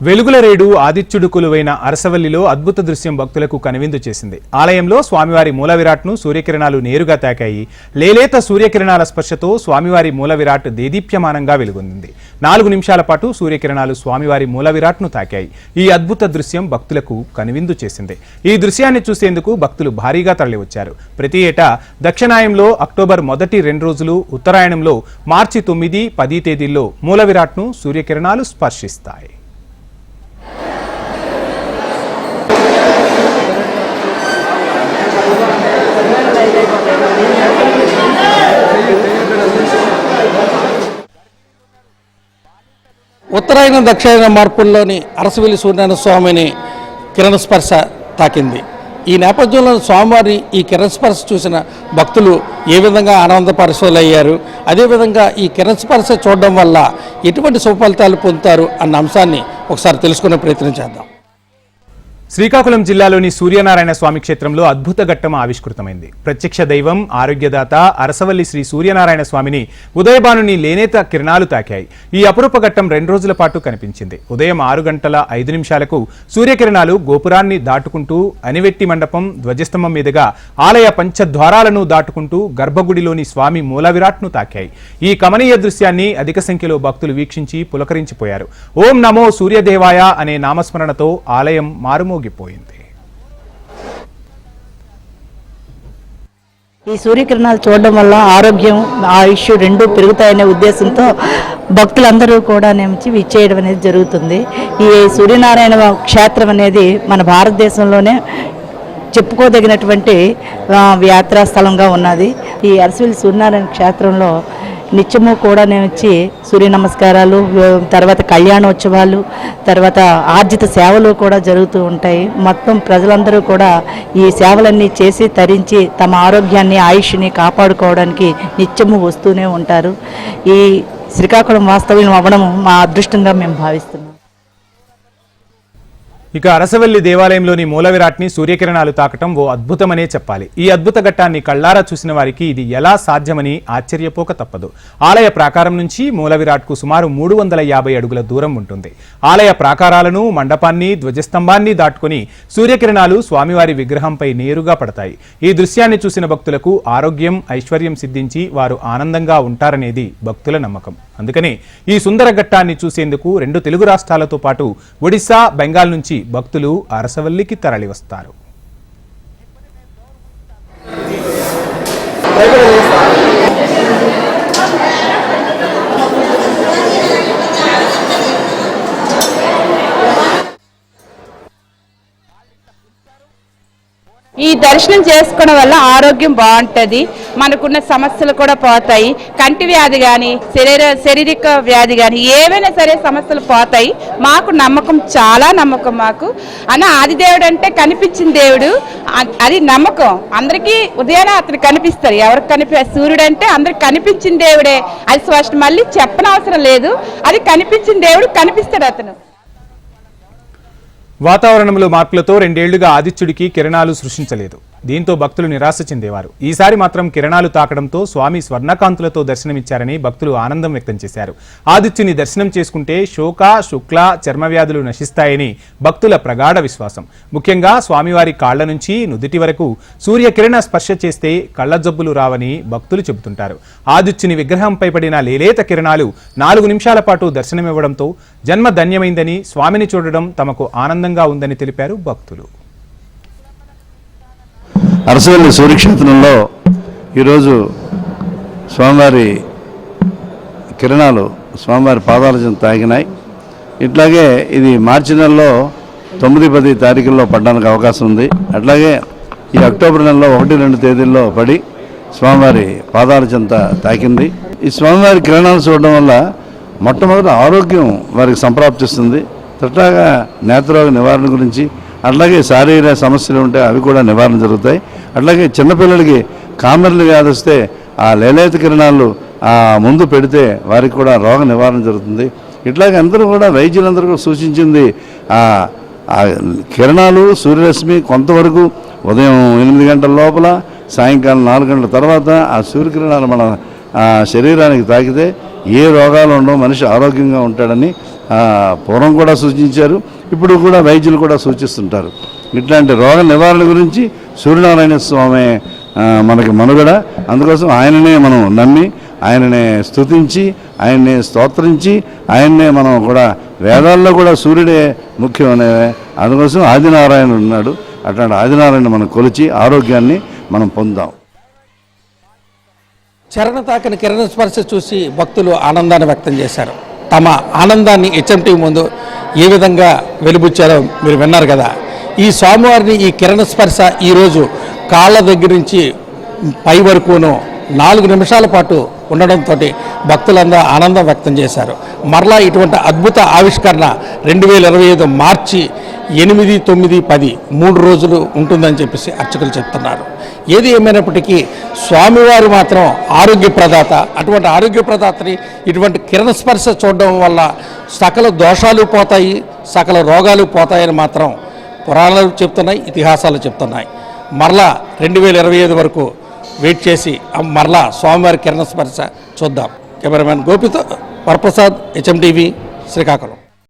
వెలుగుల రేడు ఆదిత్యుడు కొలువైన అరసవల్లిలో అద్భుత దృశ్యం భక్తులకు కనువిందు చేసింది. ఆలయంలో స్వామివారి మూల విరాట్ను సూర్యకిరణాలు నేరుగా తాకాయి లేలేత సూర్యకిరణాల స్పర్శతో స్వామివారి మూల విరాట్ దేదీప్యమానంగా వెలుగొందింది. నాలుగు నిమిషాల పాటు సూర్యకిరణాలు స్వామివారి మూల విరాట్ను తాకాయి. ఈ అద్భుత దృశ్యం భక్తులకు కనువిందు చేసింది. ఈ దృశ్యాన్ని చూసేందుకు భక్తులు భారీగా తరలివచ్చారు. ప్రతి ఏటా దక్షిణాయంలో అక్టోబర్ మొదటి రెండు రోజులు ఉత్తరాయణంలో మార్చి తొమ్మిది పది తేదీల్లో మూల విరాట్ను సూర్యకిరణాలు స్పర్శిస్తాయి. ఉత్తరాయణ దక్షిణాయన మార్పుల్లోని అరసవెల్లి సూర్యనారాయణ స్వామిని కిరణస్పర్శ తాకింది. ఈ నేపథ్యంలో స్వామివారి ఈ కిరణస్పర్శ చూసిన భక్తులు ఏ విధంగా ఆనంద అదేవిధంగా ఈ కిరణస్పర్శ చూడడం వల్ల ఎటువంటి సుఫలితాలు పొందుతారు అన్న అంశాన్ని ఒకసారి తెలుసుకునే ప్రయత్నం చేద్దాం. శ్రీకాకుళం జిల్లాలోని సూర్యనారాయణ స్వామి క్షేత్రంలో అద్భుత ఘట్టం ఆవిష్కృతమైంది. ప్రత్యక్ష దైవం ఆరోగ్యదాత అరసవల్లి శ్రీ సూర్యనారాయణ స్వామిని ఉదయబానుని లేనేత కిరణాలు తాకాయి. ఈ అపురూప ఘట్టం రెండు రోజుల పాటు కనిపించింది. ఉదయం ఆరు గంటల ఐదు నిమిషాలకు సూర్యకిరణాలు గోపురాన్ని దాటుకుంటూ అనివెట్టి మండపం ధ్వజస్తంభం మీదుగా ఆలయ పంచద్వారాలను దాటుకుంటూ గర్భగుడిలోని స్వామి మూలవిరాట్ను తాకాయి. ఈ కమనీయ దృశ్యాన్ని అధిక సంఖ్యలో భక్తులు వీక్షించి పులకరించిపోయారు. ఓం నమో సూర్యదేవాయ అనే నామస్మరణతో ఆలయం మారుమోగిపోయింది ఈ సూర్యకిరణాలు చూడడం వల్ల ఆరోగ్యం ఆయుష్ రెండు పెరుగుతాయనే ఉద్దేశంతో భక్తులందరూ కూడా నుంచి విచ్చేయడం అనేది జరుగుతుంది. ఈ సూర్యనారాయణ క్షేత్రం అనేది మన భారతదేశంలోనే చెప్పుకోదగినటువంటి యాత్రాస్థలంగా యాత్రా స్థలంగా ఉన్నది. ఈ అరసవిల్లి సూర్యనారాయణ క్షేత్రంలో నిత్యము కూడా నేను వచ్చి సూర్య నమస్కారాలు తర్వాత కళ్యాణోత్సవాలు తర్వాత ఆర్జిత సేవలు కూడా జరుగుతూ ఉంటాయి. మొత్తం ప్రజలందరూ కూడా ఈ సేవలన్నీ చేసి తరించి తమ ఆరోగ్యాన్ని ఆయుష్ని కాపాడుకోవడానికి నిత్యము వస్తూనే ఉంటారు. ఈ శ్రీకాకుళం వాస్తవ్యం అవ్వడం మా అదృష్టంగా మేము భావిస్తున్నాం. ఇక అరసవల్లి దేవాలయంలోని మూలవిరాట్ని సూర్యకిరణాలు తాకటం ఓ అద్భుతమనే చెప్పాలి. ఈ అద్భుత ఘట్టాన్ని కళ్ళారా చూసిన వారికి ఇది ఎలా సాధ్యమని ఆశ్చర్యపోక తప్పదు. ఆలయ ప్రాకారం నుంచి మూలవిరాట్కు సుమారు మూడు వందల యాభై అడుగుల దూరం ఉంటుంది. ఆలయ ప్రాకారాలను మండపాన్ని ధ్వజస్తంభాన్ని దాటుకుని సూర్యకిరణాలు స్వామివారి విగ్రహంపై నేరుగా పడతాయి. ఈ దృశ్యాన్ని చూసిన భక్తులకు ఆరోగ్యం ఐశ్వర్యం సిద్ధించి వారు ఆనందంగా ఉంటారనేది భక్తుల నమ్మకం. అందుకని ఈ సుందర ఘట్టాన్ని చూసేందుకు రెండు తెలుగు రాష్ట్రాలతో పాటు ఒడిశా బెంగాల్ నుంచి భక్తులు అరసవల్లికి తరలివస్తారు. ఈ దర్శనం చేసుకోవడం వల్ల ఆరోగ్యం బాగుంటుంది. మనకున్న సమస్యలు కూడా పోతాయి. కంటి వ్యాధి కానీ శరీర శారీరక వ్యాధి కానీ ఏవైనా సరే సమస్యలు పోతాయి. మాకు నమ్మకం చాలా నమ్మకం మాకు. అన్న ఆదిదేవుడు అంటే కనిపించిన దేవుడు. అది నమ్మకం. అందరికీ ఉదయాన్నే అతను కనిపిస్తారు. ఎవరికి కనిపి సూర్యుడు అంటే అందరికి కనిపించిన దేవుడే. అది స్పష్టం. మళ్ళీ చెప్పనవసరం లేదు. అది కనిపించిన దేవుడు కనిపిస్తాడు అతను. వాతావరణంలో మార్పులతో రెండేళ్ళుగా ఆదిత్యుడికి కిరణాలు సృష్టించలేదు. దీంతో భక్తులు నిరాశ చెందేవారు. ఈసారి మాత్రం కిరణాలు తాకడంతో స్వామి స్వర్ణకాంతులతో దర్శనమిచ్చారని భక్తులు ఆనందం వ్యక్తం చేశారు. ఆదిత్యుని దర్శనం చేసుకుంటే శోక శుక్ల చర్మవ్యాధులు నశిస్తాయని భక్తుల ప్రగాఢ విశ్వాసం. ముఖ్యంగా స్వామివారి కాళ్ళ నుంచి నుదుటి వరకు సూర్యకిరణ స్పర్శ చేస్తే కళ్ళ జబ్బులు రావని భక్తులు చెబుతుంటారు. ఆదిత్యుని విగ్రహంపై పడిన లేలేత కిరణాలు నాలుగు నిమిషాల పాటు దర్శనమివ్వడంతో జన్మ ధన్యమైందని స్వామిని చూడడం తమకు ఆనందంగా ఉందని తెలిపారు భక్తులు. అరసవల్లి సూర్యక్షేత్రంలో ఈరోజు స్వామివారి కిరణాలు స్వామివారి పాదాల తాగినాయి. ఇట్లాగే ఇది మార్చి నెలలో తొమ్మిది పది తారీఖుల్లో పడడానికి అవకాశం ఉంది. అట్లాగే ఈ అక్టోబర్ నెలలో ఒకటి రెండు తేదీల్లో పడి స్వామివారి పాదాల చెంత తాకింది. ఈ స్వామివారి కిరణాలు చూడడం వల్ల మొట్టమొదటి ఆరోగ్యం వారికి సంప్రాప్తిస్తుంది. తట్టాగా నేత్రరోగ నివారణ గురించి అట్లాగే శారీరక సమస్యలు ఉంటే అవి కూడా నివారణ జరుగుతాయి. అట్లాగే చిన్నపిల్లలకి కామెర్లు వ్యాధి వస్తే ఆ లేలేత కిరణాలు ఆ ముందు పెడితే వారికి కూడా రోగ నివారణ జరుగుతుంది. ఇట్లాగే అందరూ కూడా వైద్యులందరూ కూడా సూచించింది ఆ కిరణాలు సూర్యరశ్మి కొంతవరకు ఉదయం ఎనిమిది గంటల లోపల సాయంకాలం నాలుగు గంటల తర్వాత ఆ సూర్యకిరణాలు మన శరీరానికి తాకితే ఏ రోగాలు ఉండవు మనిషి ఆరోగ్యంగా ఉంటాడని పూర్వం కూడా సూచించారు. ఇప్పుడు కూడా వైద్యులు కూడా సూచిస్తుంటారు. ఇట్లాంటి రోగ నివారణ గురించి సూర్యనారాయణ స్వామి మనకి మనుగడ. అందుకోసం ఆయననే మనం నమ్మి ఆయననే స్థుతించి ఆయన్నే స్తోత్రించి ఆయన్నే మనం కూడా వేదాల్లో కూడా సూర్యుడే ముఖ్యం అనేవే. అందుకోసం ఆదినారాయణ ఉన్నాడు. అట్లాంటి ఆదినారాయణ మనం కొలిచి ఆరోగ్యాన్ని మనం పొందాం. చరణ తాకిన కిరణ స్పర్శ చూసి భక్తులు ఆనందాన్ని వ్యక్తం చేశారు. తమ ఆనందాన్ని హెచ్ఎంటీ ముందు ఏ విధంగా వెలుబుచ్చారో మీరు విన్నారు కదా. ఈ స్వామివారిని ఈ కిరణ స్పర్శ ఈరోజు కాళ్ళ దగ్గర నుంచి పై వరకును నాలుగు నిమిషాల పాటు ఉండడంతో భక్తులందరూ ఆనందం వ్యక్తం చేశారు. మరలా ఇటువంటి అద్భుత ఆవిష్కరణ రెండు వేల ఇరవై ఐదు మార్చి ఎనిమిది తొమ్మిది పది మూడు రోజులు ఉంటుందని చెప్పేసి అర్చకులు చెప్తున్నారు. ఏది ఏమైనప్పటికీ స్వామివారు మాత్రం ఆరోగ్య ప్రదాత. అటువంటి ఆరోగ్య ప్రదాతని ఇటువంటి కిరణ స్పర్శ చూడడం వల్ల సకల దోషాలు పోతాయి సకల రోగాలు పోతాయని మాత్రం పురాణాలు చెప్తున్నాయి ఇతిహాసాలు చెప్తున్నాయి. మరలా రెండు వేల ఇరవై ఐదు వరకు వెయిట్ చేసి మరలా స్వామివారి కిరణస్పర్శ చూద్దాం. కెమెరామెన్ గోపితో వరప్రసాద్ హెచ్ఎండివి శ్రీకాకుళం.